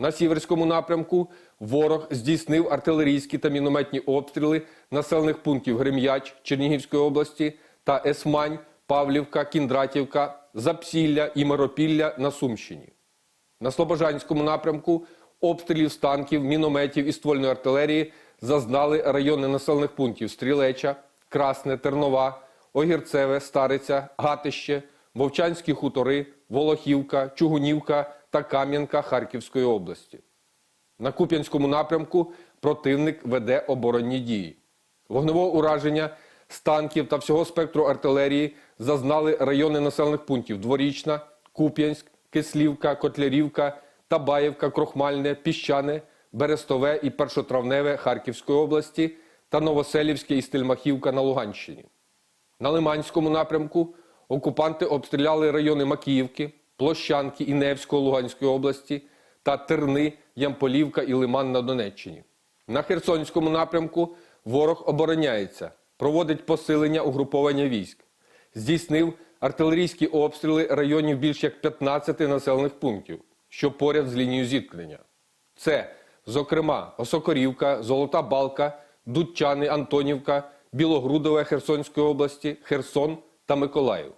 На сіверському напрямку ворог здійснив артилерійські та мінометні обстріли населених пунктів Грем'яч Чернігівської області та Есмань, Павлівка, Кіндратівка, Запсілля і Миропілля на Сумщині. На Слобожанському напрямку обстрілів з танків, мінометів і ствольної артилерії зазнали райони населених пунктів Стрілеча, Красне, Тернова, Огірцеве, Стариця, Гатище, Вовчанські хутори, Волохівка, Чугунівка та Кам'янка Харківської області. На Куп'янському напрямку противник веде оборонні дії. Вогневого ураження з танків та всього спектру артилерії зазнали райони населених пунктів Дворічна, Куп'янськ, Кислівка, Котлярівка, Табаєвка, Крохмальне, Піщане, Берестове і Першотравневе Харківської області та Новоселівське і Стельмахівка на Луганщині. На Лиманському напрямку окупанти обстріляли райони Макіївки, Площанки і Невського Луганської області та Терни, Ямполівка і Лиман на Донеччині. На Херсонському напрямку ворог обороняється, проводить посилення угруповання військ. Здійснив артилерійські обстріли районів більш як 15 населених пунктів, що поряд з лінією зіткнення. Це, зокрема, Осокорівка, Золота Балка, Дудчани, Антонівка, Білогрудове Херсонської області, Херсон та Миколаїв.